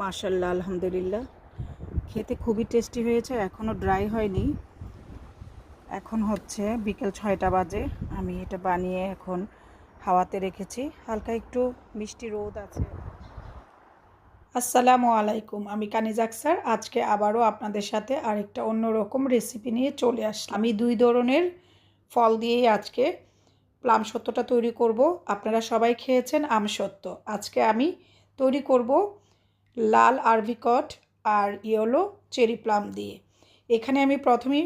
মাশাল্লাহ আলহামদুলিল্লাহ। খেতে খুবই টেস্টি হয়েছে এখনও ড্রাই হয়নি। এখন হচ্ছে বিকেল ছয়টা বাজে, আমি এটা বানিয়ে এখন হাওয়াতে রেখেছি। হালকা একটু মিষ্টি রোদ আছে। আসসালামু আলাইকুম, আমি কানিজ আক্সার। আজকে আবারও আপনাদের সাথে আরেকটা অন্যরকম রেসিপি নিয়ে চলে আসলাম। আমি দুই ধরনের ফল দিয়েই আজকে প্লাম সত্যটা তৈরি করব। আপনারা সবাই খেয়েছেন আম সত্য। আজকে আমি তৈরি করব লাল আরভিকট আর ইয়েলো চেরি প্লাম দিয়ে। এখানে আমি প্রথমেই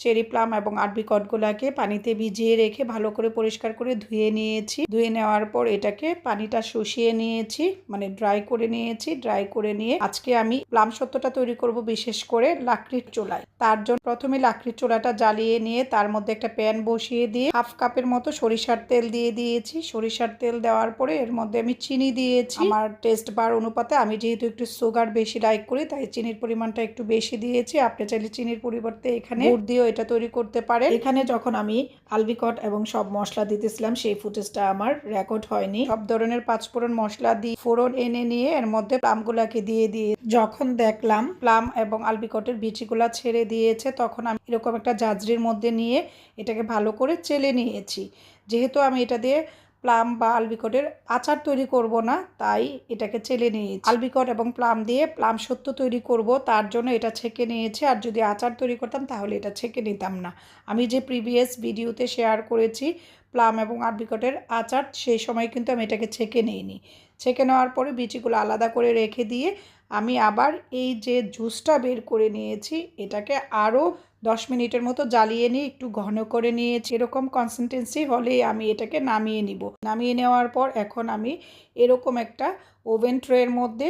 চেরি প্লাম এবং আরবিকটগুলোকে পানিতে ভিজিয়ে রেখে ভালো করে পরিষ্কার করে ধুয়ে নিয়েছি। ধুয়ে নেওয়ার পর এটাকে পানিটা শুষিয়ে নিয়েছি মানে ড্রাই করে নিয়েছি। ড্রাই করে নিয়ে আজকে আমি প্লাম সত্যটা তৈরি করব বিশেষ করে লাকড়ির চুলায়। তার জন্য প্রথমে লাকড়ির চুলাটা জ্বালিয়ে নিয়ে তার মধ্যে একটা প্যান বসিয়ে দিয়ে হাফ কাপের মতো সরিষার তেল দিয়ে দিয়েছি। সরিষার তেল দেওয়ার পরে এর মধ্যে আমি চিনি দিয়েছি। আমার টেস্ট বার অনুপাতে আমি যেহেতু একটু সুগার বেশি লাইক করি, তাই চিনির পরিমাণটা একটু বেশি দিয়েছি। আপনি চাইলে চিনির পরিবর্তে এখানে গুড় দিয়েও এটা তৈরি করতে পারেন। এখানে যখন আমি আলবিকট এবং সব মশলা দিতেছিলাম, সেই ফুটেজটা আমার রেকর্ড হয়নি। সব ধরনের পাঁচফোড়ন মশলা দিয়ে ফোড়ন এনে নিয়ে এর মধ্যে প্লামগুলাকে দিয়ে দিয়ে যখন দেখলাম প্লাম এবং আলবিকটের বিচিগুলা ছেড়ে দিয়েছে, তখন আমি এরকম একটা জাজরির মধ্যে নিয়ে এটাকে ভালো করে চেলে নিয়েছি। যেহেতু আমি এটা দিয়ে প্লাম বা আলবিকটের আচার তৈরি করব না, তাই এটাকে চেলে নিয়েছি। আলবিকট এবং প্লাম দিয়ে প্লাম সত্য তৈরি করব, তার জন্য এটা ছেঁকে নিয়েছি। আর যদি আচার তৈরি করতাম, তাহলে এটা ছেঁকে নিতাম না। আমি যে প্রিভিয়াস ভিডিওতে শেয়ার করেছি, প্লাম এবং আরবিকটের আচার, সেই সময় কিন্তু আমি এটাকে ছেঁকে নিইনি। ছেঁকে নেওয়ার পরে বিচিগুলো আলাদা করে রেখে দিয়ে আমি আবার এই যে জুসটা বের করে নিয়েছি, এটাকে আরও দশ মিনিটের মতো জ্বালিয়ে নিয়ে একটু ঘন করে নিয়েছি। এরকম কনসিস্টেন্সি হলেই আমি এটাকে নামিয়ে নিব। নামিয়ে নেওয়ার পর এখন আমি এরকম একটা ওভেন ট্রের মধ্যে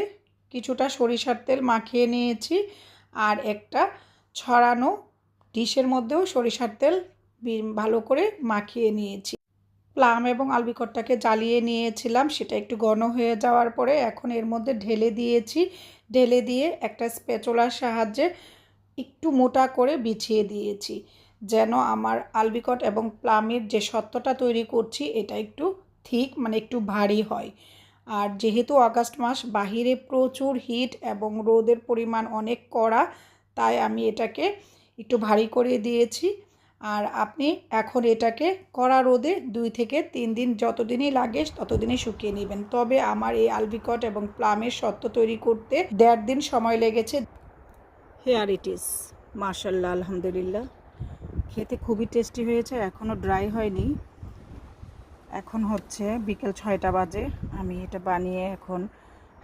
কিছুটা সরিষার তেল মাখিয়ে নিয়েছি আর একটা ছড়ানো ডিশের মধ্যেও সরিষার তেল ভালো করে মাখিয়ে নিয়েছি। প্লাম এবং আলবিকটটাকে জ্বালিয়ে নিয়েছিলাম। সেটা একটু ঘন হয়ে যাওয়ার পরে এখন এর মধ্যে ঢেলে দিয়েছি। ঢেলে দিয়ে একটা স্পেচোলার সাহায্যে একটু মোটা করে বিছিয়ে দিয়েছি। যেন আমার আলবিকট এবং প্লামের যে সত্যটা তৈরি করছি, এটা একটু থিক মানে একটু ভারী হয়। আর যেহেতু আগস্ট মাস, বাহিরে প্রচুর হিট এবং রোদের পরিমাণ অনেক কড়া, তাই আমি এটাকে একটু ভারী করে দিয়েছি। আর আপনি এখন এটাকে কড়া রোদে দুই থেকে তিন দিন যতদিনই লাগে ততদিনই শুকিয়ে নেবেন। তবে আমার এই আলবিকট এবং প্লামের সত্ত্ব তৈরি করতে দেড় দিন সময় লেগেছে। হেয়ার ইট ইজ মার্শাল্লাহ আলহামদুলিল্লাহ। খেতে খুবই টেস্টি হয়েছে এখনও ড্রাই হয়নি। এখন হচ্ছে বিকেল ছয়টা বাজে। আমি এটা বানিয়ে এখন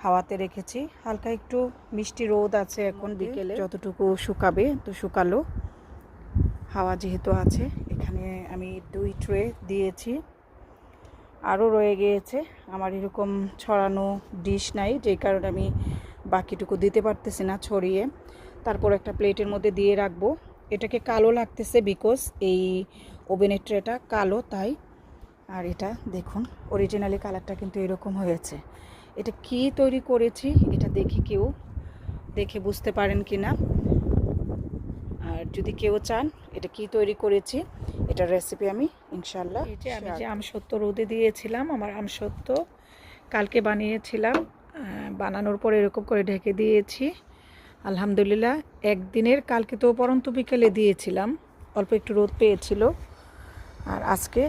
হাওয়াতে রেখেছি। হালকা একটু মিষ্টি রোদ আছে এখন বিকেলে। যতটুকু শুকাবে তো শুকালো। হাওয়া যেহেতু আছে, এখানে আমি দুই ট্রে দিয়েছি। আরও রয়ে গিয়েছে। আমার এরকম ছড়ানো ডিশ নাই, যে কারণে আমি বাকিটুকু দিতে পারতেছি না ছড়িয়ে। তারপর একটা প্লেটের মধ্যে দিয়ে রাখব। এটাকে কালো লাগতেছে বিকজ এই ওভেনের ট্রেটা কালো তাই। আর এটা দেখুন অরিজিনালি কালারটা কিন্তু এরকম হয়েছে। এটা কি তৈরি করেছি, এটা দেখি কেউ, দেখে বুঝতে পারেন কি না যদি কেউ চান এটা কি তৈরি করেছি এটার রেসিপি আমি ইনশাল্লাহ এই যে আমি যে আমসত্ব রোদে দিয়েছিলাম আমার আমসত্ব কালকে বানিয়েছিলাম বানানোর পর এরকম করে ঢেকে দিয়েছি। আলহামদুলিল্লাহ একদিনের কালকে তো পরন্ত বিকেলে দিয়েছিলাম অল্প একটু রোদ পেয়েছিল। আর আজকে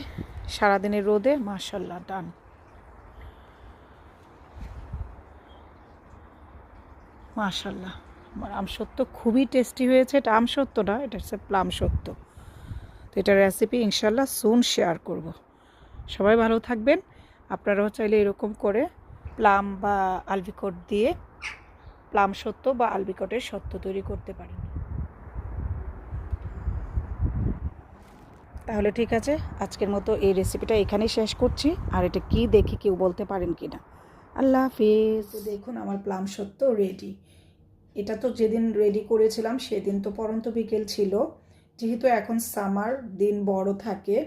সারাদিনের রোদে মার্শাল্লাহ ডান মাশাল্লাহ আমার আমসত্ব খুবই টেস্টি হয়েছে। এটা আম সত্য না, এটা হচ্ছে প্লাম সত্য। তো এটার রেসিপি ইনশাল্লাহ সুন শেয়ার করব। সবাই ভালো থাকবেন। আপনারাও চাইলে এরকম করে প্লাম বা আলবিকট দিয়ে প্লাম সত্য বা আলবিকটের সত্য তৈরি করতে পারেন। তাহলে ঠিক আছে, আজকের মতো এই রেসিপিটা এখানেই শেষ করছি। আর এটা কি দেখি কেউ বলতে পারেন কি না আল্লাহ হাফিজ। দেখুন আমার প্লাম সত্য রেডি এটা তো যেদিন রেডি করেছিলাম, সেদিন তো পরন্ত বিকেল ছিল। যেহেতু এখন সামার দিন বড় থাকে,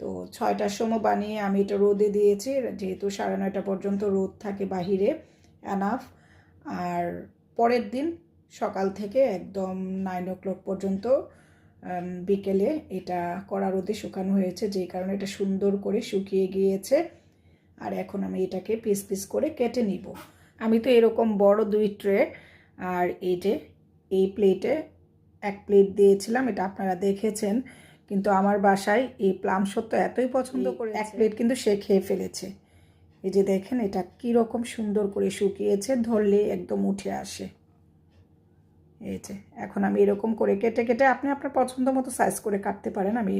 তো ছয়টার সময় বানিয়ে আমি এটা রোদে দিয়েছি। যেহেতু সাড়ে নয়টা পর্যন্ত রোদ থাকে বাহিরে অ্যানাফ আর পরের দিন সকাল থেকে একদম নাইন ও ক্লক পর্যন্ত বিকেলে এটা কড়া রোদে শুকানো হয়েছে, যেই কারণে এটা সুন্দর করে শুকিয়ে গিয়েছে। আর এখন আমি এটাকে পিস পিস করে কেটে নিব। আমি তো এরকম বড় দুই ট্রে আর এই যে এই প্লেটে এক প্লেট দিয়েছিলাম এটা আপনারা দেখেছেন। কিন্তু আমার বাসায় এই প্লাম সত্য এতই পছন্দ করে এক প্লেট কিন্তু সে খেয়ে ফেলেছে। এই যে দেখেন এটা কী রকম সুন্দর করে শুকিয়েছে ধরলে একদম উঠে আসে। এই যে, এখন আমি এরকম করে কেটে কেটে আপনি আপনার পছন্দ মতো সাইজ করে কাটতে পারেন। আমি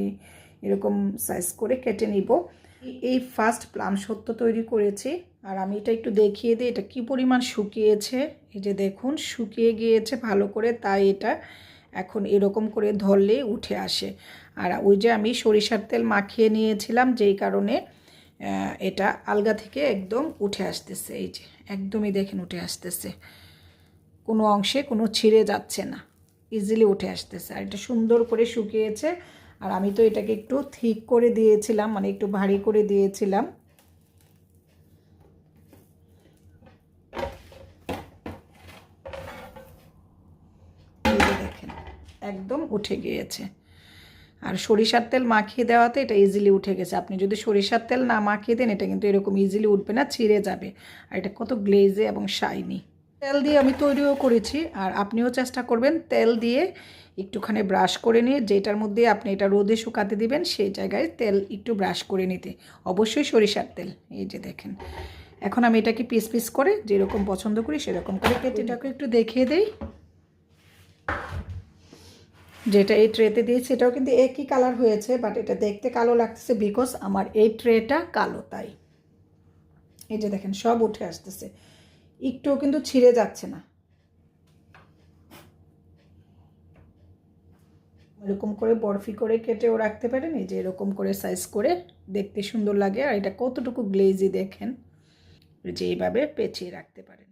এরকম সাইজ করে কেটে নিব। এই ফার্স্ট প্লাম সত্য তৈরি করেছি। আর আমি এটা একটু দেখিয়ে দিই, এটা কি পরিমাণ শুকিয়েছে? এই যে দেখুন, শুকিয়ে গিয়েছে ভালো করে, তাই এটা এখন এরকম করে ধরলেই উঠে আসে। আর ওই যে আমি সরিষার তেল মাখিয়ে নিয়েছিলাম, যেই কারণে এটা আলগা থেকে একদম উঠে আসতেছে। এই যে, একদমই দেখেন উঠে আসতেছে। কোনো অংশে কোনো ছিঁড়ে যাচ্ছে না। ইজিলি উঠে আসতেছে। আর এটা সুন্দর করে শুকিয়েছে। আর আমি তো এটাকে একটু ঠিক করে দিয়েছিলাম মানে একটু ভারী করে দিয়েছিলাম। দেখেন, একদম উঠে গিয়েছে। আর সরিষার তেল মাখিয়ে দেওয়াতে এটা ইজিলি উঠে গেছে। আপনি যদি সরিষার তেল না মাখিয়ে দেন, এটা কিন্তু এরকম ইজিলি উঠবে না, ছিঁড়ে যাবে। আর এটা কত গ্লেজে এবং শাইনি তেল দিয়ে আমি তৈরিও করেছি, আর আপনিও চেষ্টা করবেন তেল দিয়ে একটুখানি ব্রাশ করে নিয়ে, যেটার মধ্যে আপনি এটা রোদে শুকাতে দিবেন, সেই জায়গায় তেল একটু ব্রাশ করে নিতে। অবশ্যই সরিষার তেল, এই যে দেখেন। এখন আমি এটাকে পিস পিস করে যেরকম পছন্দ করি, সেরকম করে কেটে এটাকে একটু দেখিয়ে দেই। যেটা এই ট্রেতে দিয়েছি, এটাও কিন্তু একই কালার হয়েছে বাট এটা দেখতে কালো লাগতেছে বিকজ আমার এই ট্রেটা কালো, তাই। এই যে দেখেন, সব উঠে আসতেছে। একটুও কিন্তু ছিঁড়ে যাচ্ছে না। এরকম করে বরফি করে কেটেও রাখতে পারেন, এই যে এরকম করে সাইজ করে দেখতে সুন্দর লাগে। আর এটা কতটুকু গ্লেজি দেখেন, যে এইভাবে পেঁচিয়ে রাখতে পারেন।